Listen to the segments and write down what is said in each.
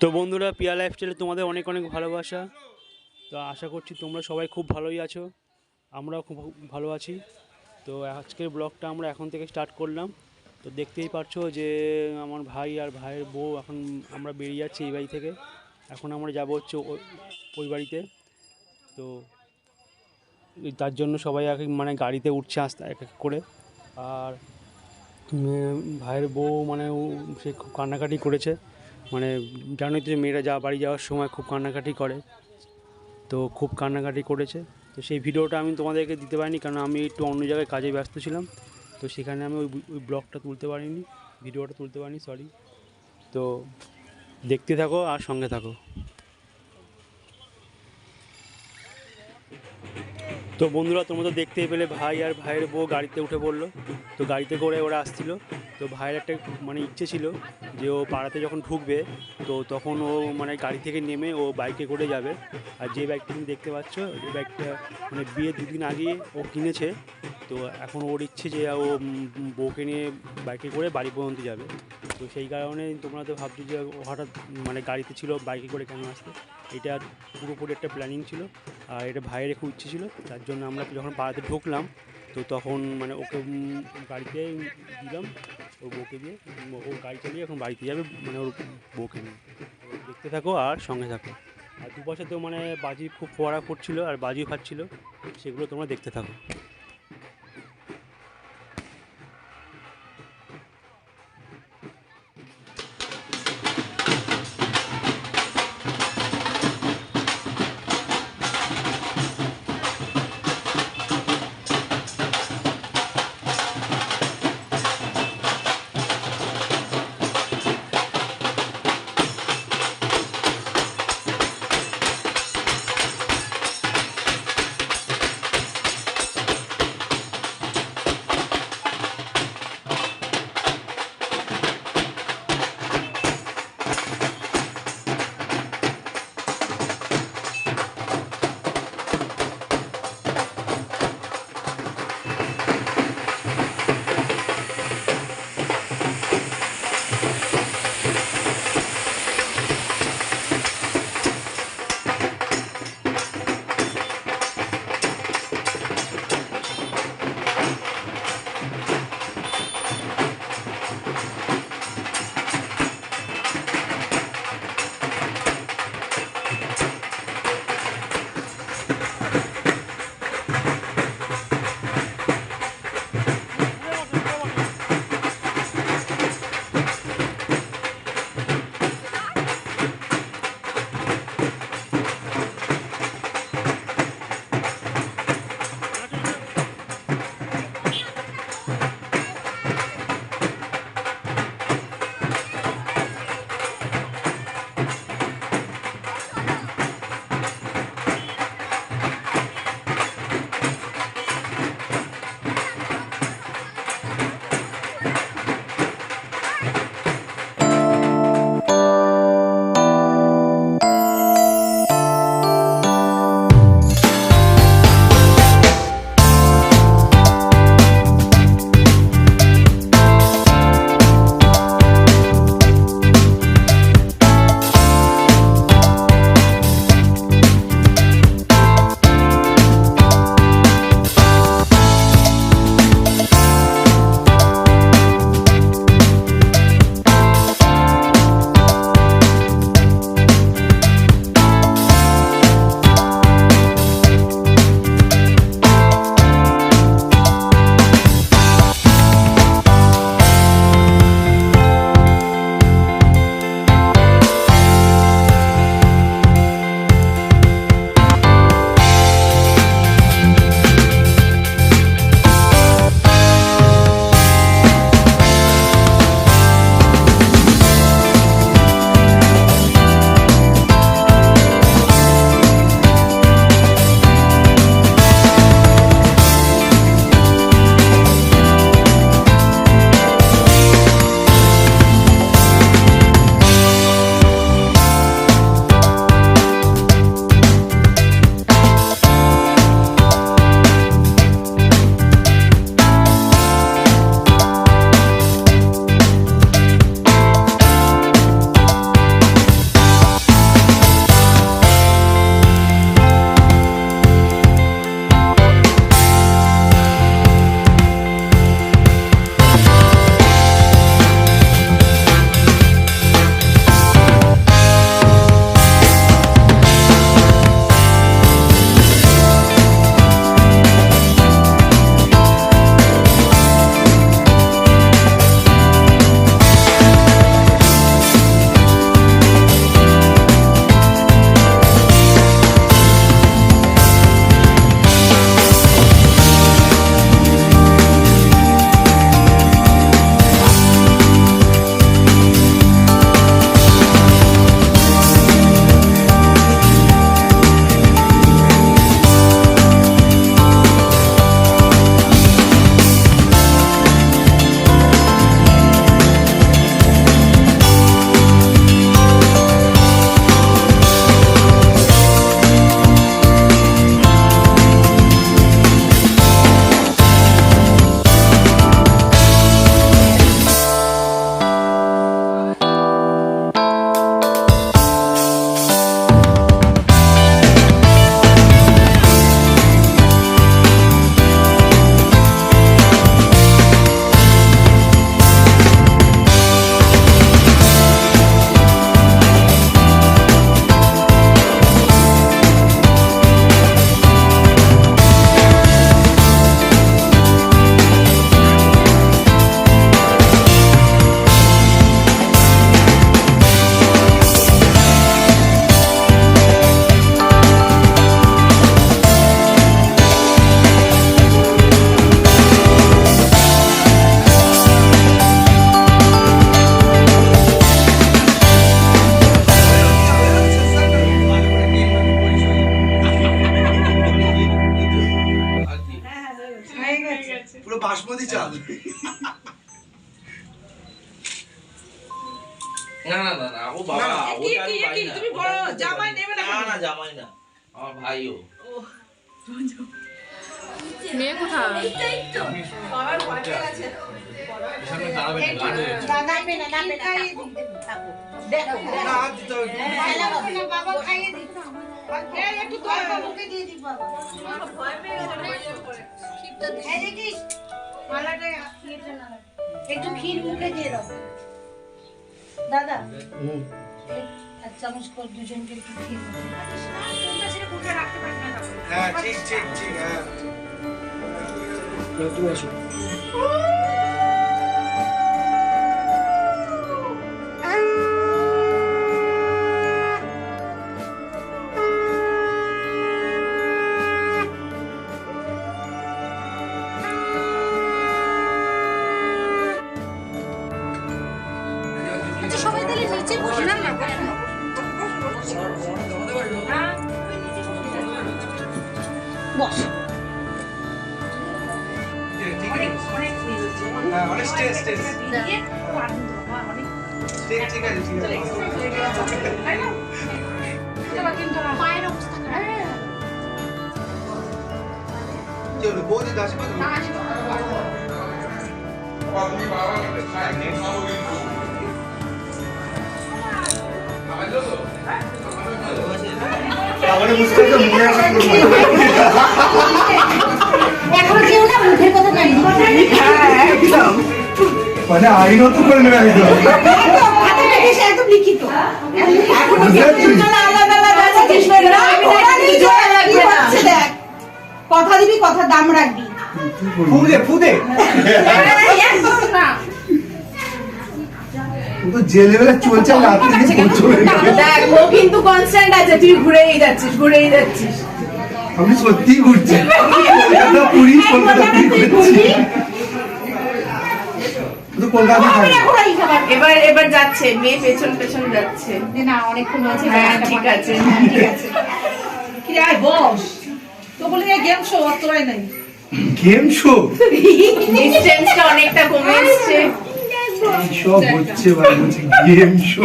তো বন্ধুরা পিয়া লাইফস্টাইলে তোমাদের অনেক অনেক ভালোবাসা। তো আশা করছি তোমরা সবাই খুব ভালোই আছো। আমরাও খুব ভালো আছি। তো আজকের ব্লগটা আমরা এখন থেকে স্টার্ট করলাম। তো দেখতেই পারছ যে আমার ভাই আর ভাইয়ের বউ এখন আমরা বেরিয়ে যাচ্ছি এই বাড়ি থেকে। এখন আমরা যাব হচ্ছে ওই বাড়িতে। তো তার জন্য সবাই এক মানে গাড়িতে উঠছে আস্তে এক এক করে। আর ভাইয়ের বউ মানে সে খুব কান্নাকাটি করেছে। মানে জানোই তো যে মেয়েরা যা বাড়ি যাওয়ার সময় খুব কান্নাকাটি করে। তো খুব কান্নাকাটি করেছে। তো সেই ভিডিওটা আমি তোমাদেরকে দিতে পারিনি কারণ আমি একটু অন্য জায়গায় কাজে ব্যস্ত ছিলাম। তো সেখানে আমি ওই ওই ব্লগটা তুলতে পারিনি, ভিডিওটা তুলতে পারিনি সরি তো দেখতে থাকো আর সঙ্গে থাকো। তো বন্ধুরা, তোমরা তো পেলে, ভাই আর ভাইয়ের বউ গাড়িতে উঠে পড়ল। তো গাড়িতে করে ওরা আসছিল। তো ভাইয়ের একটা মানে ইচ্ছে ছিল যে ও পাড়াতে যখন ঢুকবে, তো তখন ও মানে গাড়ি থেকে নেমে ও বাইকে করে যাবে। আর যে বাইকটা তুমি দেখতে পাচ্ছ, এই ব্যাগটা মানে বিয়ে দুদিন আগে ও কিনেছে। তো এখন ওর ইচ্ছে যে ও বউকে নিয়ে বাইকে করে বাড়ি পর্যন্ত যাবে। তো সেই কারণে তোমরা তো ভাবছ যে হঠাৎ মানে গাড়িতে ছিল বাইকে করে কেন আসতে? এটা পুরোপুরি একটা প্ল্যানিং ছিল আর এটা ভাইয়ের খুব ইচ্ছে ছিল। তার জন্য আমরা যখন পাড়াতে ঢুকলাম তো তখন মানে ওকে গাড়িতে দিলাম ওর বউকে দিয়ে। উম, ও গাড়ি চালিয়ে এখন বাড়িতে যাবে মানে ওর বউকে নিয়ে। দেখতে থাকো আর সঙ্গে থাকো। আর দুপাশে তো মানে বাজি খুব ফোয়ারা পড়ছিল আর বাজিও খাচ্ছিল সেগুলো তোমরা দেখতে থাকো। চাল? না না না না ও বাবা ওটা কি, তুমি করতে জামাই নেবে না না না জামাই না আমার ভাইও মেয়ে কোথায়? বাবার ভয় পেয়ে গেছে। নামবে না নামবে না দেখো না হাত দিতে হবে। দেখো বাবা খাইয়ে দিই। একটু ধরো। বাবাকে দিয়ে দিই বাবা ভয় পেয়ে গেছে। দেখিস মালাটা ইয়েটা না একটু ক্ষীর মুখে দিয়ে দাও। দাদা এক- এক চামচ কর দুজনকে একটু ক্ষীর মুখে। হ্যাঁ ঠিক ঠিক ঠিক হ্যাঁ। তুমি আসো। অনেক আছে অনেক নিয়ে যাচ্ছে। হ্যাঁ অনেক স্টেজ স্টেজ দিয়ে খুব আনন্দ, মা, অনেক ঠিক ঠিক আছে ঠিক আছে তাই না? চলো, কিন্তু না। পায়ের অবস্থা খারাপ কি হলো বৌদি দাসি বাজে আমাদের মুস্তাকে মনে আসা এখনো কেউ না মুখের কথা জানি মানে আইনত করে নেবে একদম। একদম লিখিত। কথা দিবি কথা দাম রাখবি। ফুদে ফুদে। তো যে লেভেলে চলছে রাত থেকে পৌঁছবে দেখ ও কিন্তু কনস্ট্যান্ট আছে তুই ঘুরেই যাচ্ছিস ঘুরেই যাচ্ছিস। আমি সত্যি ঘুরছি। কলকাতা পুরী কলকাতা পুরী ঘুরছি তো কলকাতা থাকি এবার এবার যাচ্ছে মেয়ে পেছন পেছন যাচ্ছে। না অনেকক্ষণ আছে ঠিক আছে। ঠিক আছে। কি আয়, বস। তো বলি গেম শো অতটাই নাই। গেম শো ডিস্টেন্সটা অনেকটা কমে এসছে। সব হচ্ছে ভাই বলছে গেম শো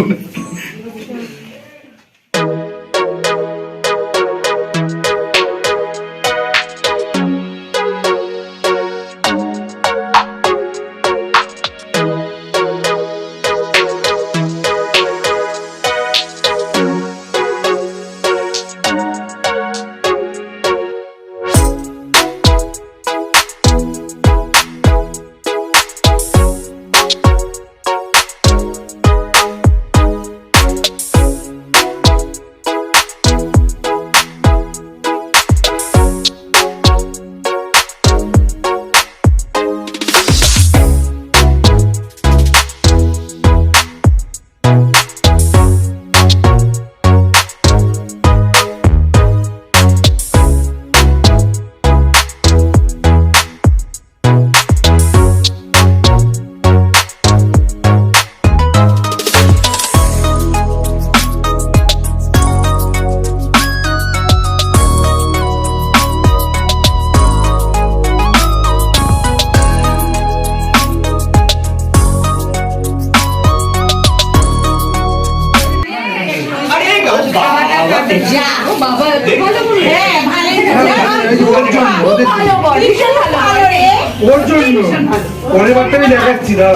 পরের বারটা আমি দেখাচ্ছি দাও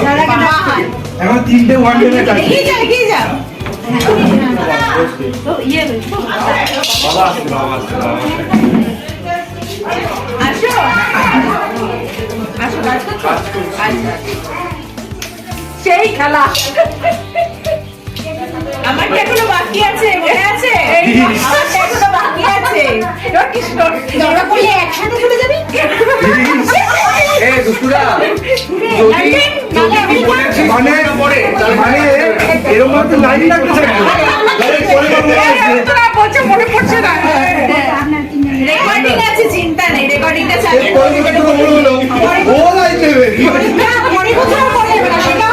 এখন তিনটে ওয়ান ডে ম্যাচ কি যা কি যা। বাবা আসছে বাবা আসছে বাবা আসো। আসো কাজ করছ? আচ্ছা সেই খেলা। আমার কি এখনও বাকি আছে? মনে আছে? আমার এখনও বাকি আছে? একসাথে চলে যাবি? এ মানে মানে এরকম একটা লাইন লাগতে মনে পড়ছে না। রেকর্ডিং আছে চিন্তা নেই রেকর্ডিংটা চালিয়ে পরে একটু বলে দিলো, ও লাইন দেবে না কোথাও পরে না। সেটা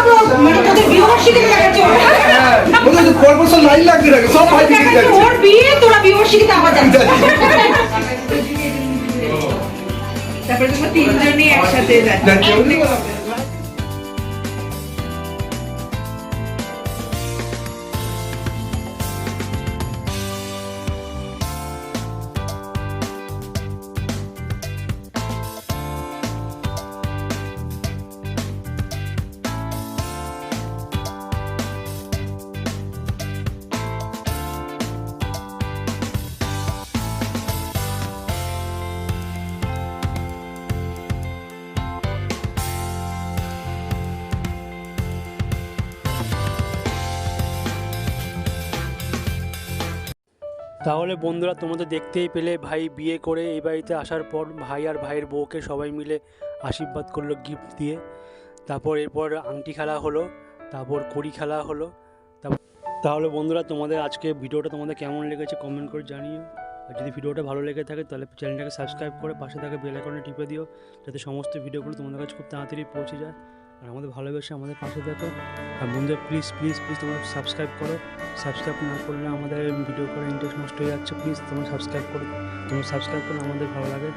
মানে তোদের বিবাহবার্ষিকী দেখাচ্ছে। হ্যাঁ, লাইন সব ওর বিয়ে তোরা বিবাহবার্ষিকীতে আবার যাচ্ছে তারপরে তোমরা তিনজনই একসাথে যাচ্ছ যাচ্ছি, তাহলে বন্ধুরা তোমাদের দেখতেই পেলে, ভাই বিয়ে করে এই বাড়িতে আসার পর ভাই আর ভাইয়ের বউকে সবাই মিলে আশীর্বাদ করল গিফট দিয়ে। তারপর এরপর আংটি খেলা হলো, তারপর কড়ি খেলা হলো। তাহলে বন্ধুরা তোমাদের আজকে ভিডিওটা তোমাদের কেমন লেগেছে কমেন্ট করে জানিও। আর যদি ভিডিওটা ভালো লেগে থাকে তাহলে চ্যানেলটাকে সাবস্ক্রাইব করে পাশে থাকা বেল আইকনে টিপে দিও, যাতে সমস্ত ভিডিওগুলো তোমাদের কাছে খুব তাড়াতাড়ি পৌঁছে যায়। আর আমাদের ভালোবেসে আমাদের পাশে দেখো। আর বন্ধুরা প্লিজ প্লিজ প্লিজ তোমরা সাবস্ক্রাইব করো। সাবস্ক্রাইব না করলে আমাদের ভিডিও করে ইন্টারেস্ট নষ্ট হয়ে যাচ্ছে। প্লিজ তোমরা সাবস্ক্রাইব করো। তোমরা সাবস্ক্রাইব করলে আমাদের ভালো লাগে।